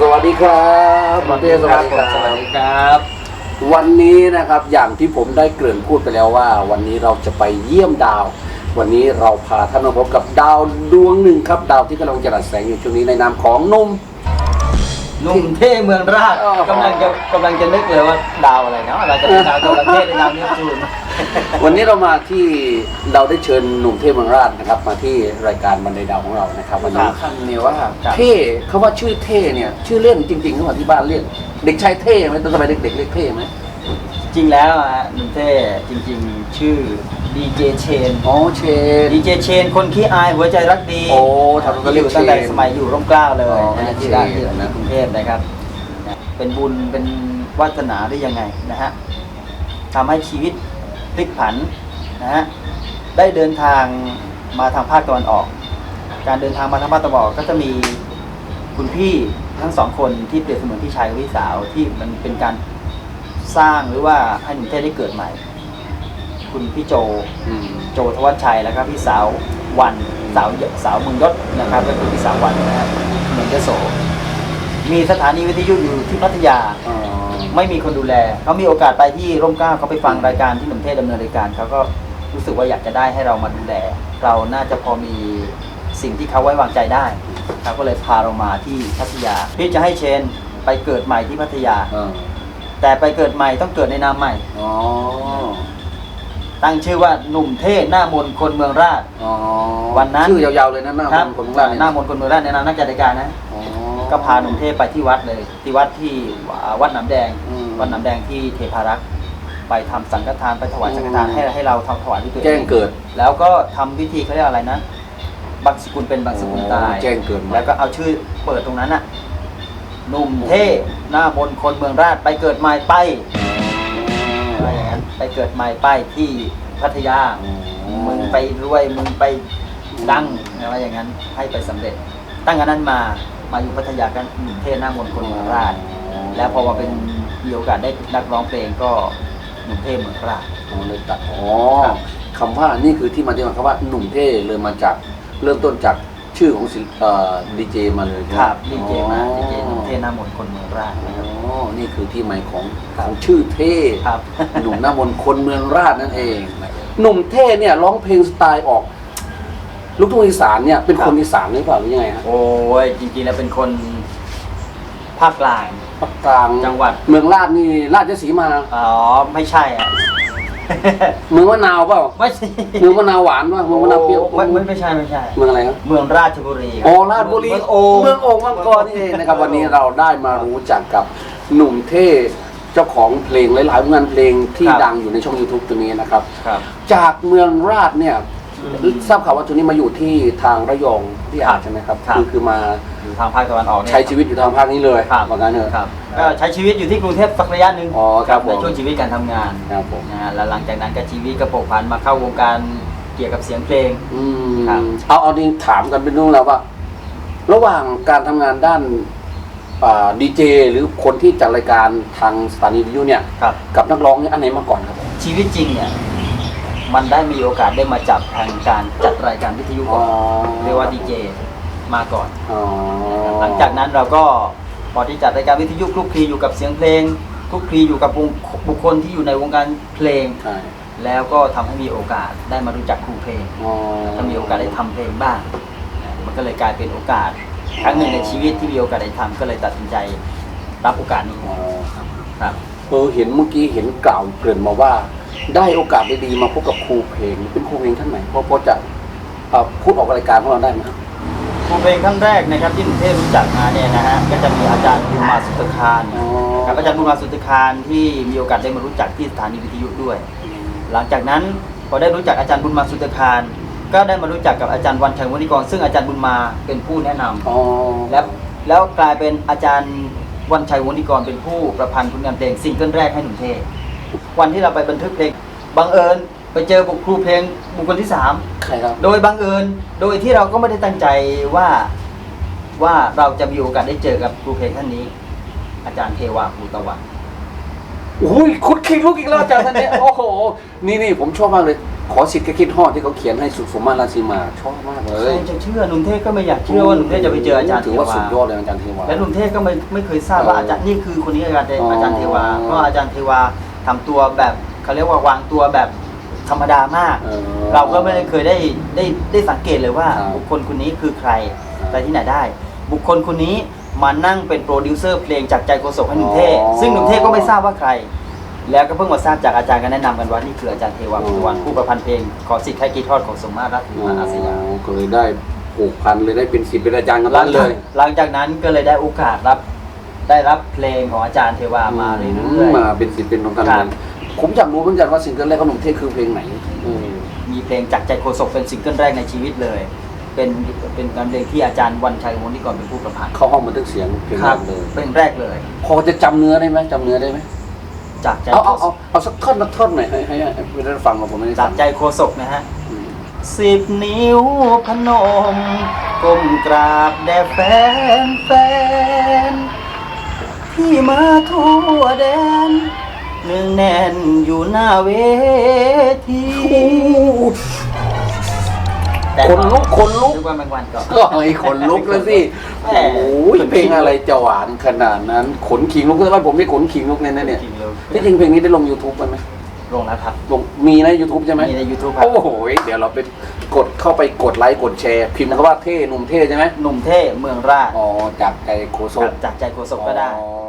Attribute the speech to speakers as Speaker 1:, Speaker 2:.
Speaker 1: สวัสดีครับหมอเต้สวัสดีค
Speaker 2: ผม
Speaker 1: รั
Speaker 2: สวัส
Speaker 1: บ
Speaker 2: ดีครับ
Speaker 1: วันนี้นะครับอย่างที่ผมได้เกริ่นพูดไปแล้วว่า วันนี้เราจะไปเยี่ยมดาว วันนี้เราพาท่านมาพบกับดาวดวงหนึ่งครับ ดาวที่กำลังจะรัดแสงอยู่ช่วงนี้ในนามของหนุ่ม
Speaker 2: หนุ่มเท่เมืองราช
Speaker 1: อ๋อกำ
Speaker 2: ลังจะกำลังจะนึกเลยว่าดาวอะไรเนาะเราจะเป็นดาวตัวประเทศในดาวเนปจูน
Speaker 1: วันนี้เรามาที่เราได้เชิญหนุ่มเท่เมืองราชนะครับ มาที่รายการบันไดดาวของเรานะครับวันนี้คันเนี่ยว่าเท่เขาว่าชื่อเท่เนี่ย ชื่อเล่นจริงๆเขาบอกที่บ้านเรียกเด็กชายเท่ไหมตอนสมัยเด็กๆเรียกเท่ไหม
Speaker 2: จริงแล้วอะหนุ่มเท่จริงๆ ชื่อดีเจเชน
Speaker 1: อ๋อเชน
Speaker 2: ดีเจเชนคนขี้อายหัวใจรักดี
Speaker 1: โอ้ทำก็
Speaker 2: ที่
Speaker 1: เรี
Speaker 2: อย
Speaker 1: ก
Speaker 2: ยู่ตั้งแต่
Speaker 1: เชน
Speaker 2: สมัยอยู่ร่มเกล้าเลย
Speaker 1: อ๋อ
Speaker 2: นะ
Speaker 1: เชน
Speaker 2: ที่ร้านที่
Speaker 1: นะ
Speaker 2: กรุงเทพนะครับนะเป็นบุญเป็นวาสนาได้ยังไงนะฮะทำให้ชีวิต พลิกผันนะฮะได้เดินทางมาทางภาคตะวันออก การเดินทางมาทางภาคตะวันออกก็จะมีคุณพี่ทั้งสองคนที่เปรียบเสมือนพี่ชายกับพี่สาวที่มันเป็นการสร้างหรือว่าให้หนุ่มเท่ได้เกิดใหม่ คุณพี่โจ
Speaker 1: อืม
Speaker 2: โจทวัชชัยแล้วก็พี่สาววันสาวสาวเมืองยศนะครับก็คือพี่สาววันนะครับเมืองยโสมีสถานีวิทยุอยู่ที่พัทยา
Speaker 1: อ๋อ
Speaker 2: ไม่มีคนดูแลเขามีโอกาสไปที่ร่มเกล้าเขาไปฟังรายการที่หนุ่มเทศดำเนินรายการเขาก็รู้สึกว่าอยากจะได้ให้เรามาดูแล เราน่าจะพอมีสิ่งที่เขาไว้วางใจได้เขาก็เลยพาเรามาที่พัทยาพี่จะให้เชนไปเกิดใหม่ที่พัทยา
Speaker 1: อ๋อ
Speaker 2: แต่ไปเกิดใหม่ต้องเกิดในนามใหม่
Speaker 1: อ๋อ
Speaker 2: ตั้งชื่อว่าหนุ่มเทศหน้ามนต์คนเมืองราช
Speaker 1: อ๋อ
Speaker 2: วันนั้น
Speaker 1: ชื่อยาวๆเลยนะหน้า
Speaker 2: ครับ
Speaker 1: คนของเราเนี่ย
Speaker 2: หน้ามนต์คนเมืองราชในนามนักจัดรายการนะ
Speaker 1: อ๋อ
Speaker 2: ก็พาหนุ่มเทพไปที่วัดเลย ที่วัดที่อ่าวัดหนำแดง
Speaker 1: อืม
Speaker 2: วัดหนำแดงที่เทพารักษ์ไปทำสังฆทานไปถวายสังฆทาน
Speaker 1: อืม
Speaker 2: ให้ให้เราทำถวายที่ตัวเอง
Speaker 1: แจ้งเกิด
Speaker 2: แล้วก็ทำพิธีเขาเรียกอะไรนะบางสกุลเป็นบางสกุลตาย
Speaker 1: แจ้งเกิด
Speaker 2: แล้วก็เอาชื่อเปิดตรงนั้นน่ะหนุ่มเท่หน้ามนต์คนเมืองราชไปเกิดใหม่ไปอะไรอย่างนั้นไปเกิดใหม่ไปที่พัทยา มึงไปรวยมึงไปดังอะไรอย่างนั้นให้ไปสำเร็จ ตั้งแต่นั้นมามาอยู่พัทยากันหนุ่มเทศหน้ามนต์คนเมืองราชแล้วพอมาเป็นมีโอกาสได้นักร้องเพลงก็หนุ่มเทพเมืองราช
Speaker 1: อ๋อเลยตัดอ๋อ
Speaker 2: ครับ
Speaker 1: คำว่านี่คือที่มาที่มาคำว่าหนุ่มเท่เลยมาจากเริ่มต้นจากชื่อของศิลป์เอ่อดีเจมาเลยใช่ไหม
Speaker 2: ครับดีเจมา
Speaker 1: อ๋อ
Speaker 2: ดีเจหนุ่มเทศหน้ามนต์คนเมืองราช
Speaker 1: อ๋
Speaker 2: นะครับ
Speaker 1: อนี่คือที่มาของ
Speaker 2: ครับ
Speaker 1: ของชื่อเท่
Speaker 2: ครับ
Speaker 1: หนุ่มหน้ามนต์คนเมืองราชนั่นเองหนุ่มเท่เนี่ยร้องเพลงสไตล์ออก ลูกทุ่งอีสานเนี่ยเป็นคนอีสานหรือเปล่าหรือยังไงฮะ
Speaker 2: โอ้ยจริงๆแล้วเป็นคนภาคกลาง
Speaker 1: ภาคกลาง
Speaker 2: จังหวัด
Speaker 1: เมืองราชนี่ราชสีมา
Speaker 2: อ๋อไม่ใช่อะ
Speaker 1: เมืองมะนาวเปล่า
Speaker 2: ไม่ใช่
Speaker 1: เมืองมะนาวหวานป่ะเมืองมะนาวเปรี้ยว
Speaker 2: ไม่ไม่ไม่ใช่ไม่ใช่
Speaker 1: เมืองอะไรครับ
Speaker 2: เมืองราชบุรีคบ
Speaker 1: อ๋อราชบุรี
Speaker 2: เมืองโอ่ง
Speaker 1: เมืองโอ่งมังกรนี่เองนะครับวันนี้เราได้มารู้จักกับหนุ่มเท่เจ้าของเพลงหลายๆงานเพลงที่
Speaker 2: ครับ
Speaker 1: ดังอยู่ในช่อง YouTube ตัวนี้นะครับ
Speaker 2: ครับ
Speaker 1: จากเมืองราชเนี่ย
Speaker 2: อืม
Speaker 1: ทราบข่าวว่าตัวนี้มาอยู่ที่ทางระยองที่อาจใช่ไหมครับ
Speaker 2: ครับ
Speaker 1: คือคือมา
Speaker 2: อยู่ทางภาคตะวันออกเนี่ย
Speaker 1: ใช้ชีวิตอยู่ทางภาคนี้เลย
Speaker 2: ครับ
Speaker 1: ว่างั้นเถอะ
Speaker 2: ครับก็ใช้ชีวิตอยู่ที่กรุงเทพสักระยะหนึ่ง
Speaker 1: อ๋อครับผม
Speaker 2: ในช่วงชีวิตการทำงาน
Speaker 1: ครับผม
Speaker 2: นะฮะแล้วหลังจากนั้นก็ชีวิตก็โผกผันมาเข้าวงการเกี่ยวกับเสียงเพลง
Speaker 1: อืม
Speaker 2: ครับ
Speaker 1: เอาเอานี่ถามกันเป็นเรื่องแล้วว่า ระหว่างการทำงานด้านดีเจหรือคนที่จัดรายการทางสถานีวิทยุเนี่ย
Speaker 2: ครับ
Speaker 1: กับนักร้องเนี่ยอันไหนมาก่อนครับ
Speaker 2: ชีวิตจริงเนี่ย มันได้มีโอกาสได้มาจับทางการจัดรายการวิทยุก่อนเรียกว่าดีเจมาก่อน
Speaker 1: อ๋อ
Speaker 2: หลังจากนั้นเราก็พอที่จัดรายการวิทยุคลุกคลีอยู่กับเสียงเพลงคลุกคลีอยู่กับบุคบุคคลที่อยู่ในวงการเพลง
Speaker 1: ใช่
Speaker 2: แล้วก็ทำให้มีโอกาสได้มารู้จักครูเพลง
Speaker 1: อ๋อ
Speaker 2: ถ้ามีโอกาสได้ทำเพลงบ้างนะมันก็เลยกลายเป็นโอกาสครั้งหนึ่งในชีวิตที่มีโอกาสได้ทำก็เลยตัดสินใจรับโอกาสนี้
Speaker 1: อ๋อครับ
Speaker 2: ครับ
Speaker 1: เออเห็นเมื่อกี้เห็นกล่าวเกริ่นมาว่า ได้โอกาสดีๆมาพบกับครูเพลง เป็นครูเพลงท่านไหนพอพอจะเอ่อพูดออกรายการของเราได้ไหมครับ
Speaker 2: ครูเพลงครั้งแรกนะครับที่หนุ่มเทพรู้จักมาเนี่ยนะฮะก็จะมีอาจารย์บุญมาสุตคาร
Speaker 1: อ๋อ
Speaker 2: กับอาจารย์บุญมาสุตคารที่มีโอกาสได้มารู้จักที่สถานีวิทยุด้วย หลังจากนั้นพอได้รู้จักอาจารย์บุญมาสุตคาร ก็ได้มารู้จักกับอาจารย์วันชัยวณิกรซึ่งอาจารย์บุญมาเป็นผู้แนะนำ
Speaker 1: อ๋อ
Speaker 2: แล้วแล้วกลายเป็นอาจารย์วันชัยวณิกรเป็นผู้ประพันธ์ผลงานเพลงซิงเกิลแรกให้หนุ่มเทพ วันที่เราไปบันทึกเพลงบังเอิญไปเจอบุคครูเพลงบุคคลที่สาม
Speaker 1: ใครครับ
Speaker 2: โดยบังเอิญโดยที่เราก็ไม่ได้ตั้งใจว่าว่าเราจะมีโอกาสได้เจอกับครูเพลงท่านนี้ อาจารย์เทวาภูตะวัน
Speaker 1: อุ้ยคุดคิงลูกอีกแล้วอาจารย์ท่านเนี้ยโอ้โหนี่นี่ผมชอบมากเลย ขอสิทธิ์แค่คิดฮอดที่เขาเขียนให้สุดสมมาราศีมาชอบมากเล
Speaker 2: ใคร
Speaker 1: ย
Speaker 2: จะเชื่อหนุ่มเทพก็ไม่อยากเชื่อว่าหนุ่มเทพจะไปเจออาจารย์
Speaker 1: ถื
Speaker 2: เท
Speaker 1: อว่า
Speaker 2: วา
Speaker 1: สุดยอดเลยอาจารย์เทวา
Speaker 2: และหนุ่มเทพก็ไม่ไม่เคยทราบว่า
Speaker 1: เออ
Speaker 2: อาจารย์นี่คือคนนี้อาจารย์เท
Speaker 1: อ๋ออ
Speaker 2: อาจารย์เทวาเพราะอาจารย์เทวา ทำตัวแบบเขาเรียกว่าวางตัวแบบธรรมดามาก
Speaker 1: ออ
Speaker 2: เราก็ไม่ได้เคยได้ได้ได้สังเกตเลยว่า
Speaker 1: ครับ
Speaker 2: บุคคลคนนี้คือใคร
Speaker 1: ครับ
Speaker 2: ไปที่ไหนได้ บุคคลคนนี้มานั่งเป็นโปรดิวเซอร์เพลงจากใจโกศกให้หนุ่มเทพ
Speaker 1: อ๋อ
Speaker 2: ซึ่งหนุ่มเทพก็ไม่ทราบว่าใคร แล้วก็เพิ่งมาทราบจากอาจารย์ก็แนะนำกันว่านี่คืออาจารย์เทวา
Speaker 1: อ๋อ
Speaker 2: พุทธวันผู้ประพันธ์เพลงขอสิทธิ์ให้กีทอดของสมมาตรรัตน์
Speaker 1: อ๋อ
Speaker 2: มาอาสยาม
Speaker 1: ก็เลยได้ผูกพันเลยได้เป็นศิษย์เป็นอาจารย์กัน
Speaker 2: หลั
Speaker 1: บ้างนเล
Speaker 2: จาก
Speaker 1: ย
Speaker 2: หลังจากนั้นก็เลยได้โอกาสรับ ได้รับเพลงของอาจารย์เทวามาเรื่อย
Speaker 1: มาเป็นศิษย์เป็นน้องกัน
Speaker 2: ครับ
Speaker 1: ผมอยากรู้เหมือนกันว่าซิงเกิลแรกของหนุ่มเทพคือเพลงไหนเออ
Speaker 2: ๆมีเพลงจากใจโคศกเป็นซิงเกิลแรกในชีวิตเลย เป็นเป็นการเพลงที่อาจารย์วันชัยมงคลนิกรเป็นผู้ประพันธ์
Speaker 1: เข้าห้องบันทึกเสียงเพลง
Speaker 2: ค
Speaker 1: แร
Speaker 2: รับ
Speaker 1: กเลย
Speaker 2: เป็นแรกเลย
Speaker 1: พอจะจำเนื้อได้ไหมจำเนื้อได้ไหม
Speaker 2: จากใจ
Speaker 1: เอา
Speaker 2: โค
Speaker 1: เอา
Speaker 2: ศ
Speaker 1: เอา
Speaker 2: ก
Speaker 1: เอาสักท่อนสักท่อนหน่อยให้ให้ให้ให้ได้ฟังมาผมไม่ได้
Speaker 2: จา
Speaker 1: ฟั
Speaker 2: ก
Speaker 1: ง
Speaker 2: ใจโคศกนะฮะ
Speaker 1: อืม
Speaker 2: สิบนิ้วพนมก้มกราบแด่แฟนแฟน ที่มาทั่วแดนเนืองแน่นอยู่หน้าเวที
Speaker 1: คนลุกคนลุก
Speaker 2: นึกว่าแมงวันก่อน
Speaker 1: ก็ไอ้ขนลุกแล้วสิ
Speaker 2: แหม
Speaker 1: โอ้ยเพลงอะไรจะหวานขนาดนั้น ขนขิงลุกแต่ว่าผมไม่ขนขิงลุกเลยนะเนี่ย
Speaker 2: จริงเลย
Speaker 1: ที่จริงเพลงนี้ได้ลง YouTube ไปไหม
Speaker 2: ลงแล้วครับ
Speaker 1: ลงมีใน YouTube ใช่ไหม
Speaker 2: มีใน YouTube ครับ
Speaker 1: โอ้โห เดี๋ยวเราไปกดเข้าไปกดไลค์กดแชร์ พิมพ์คำว่าเท่หนุ่มเท่ใช่ไหม
Speaker 2: หนุ่มเท่เมืองราช
Speaker 1: อ๋อจากใจโคโซ
Speaker 2: จากใจโคศกก็ได้
Speaker 1: อ๋อ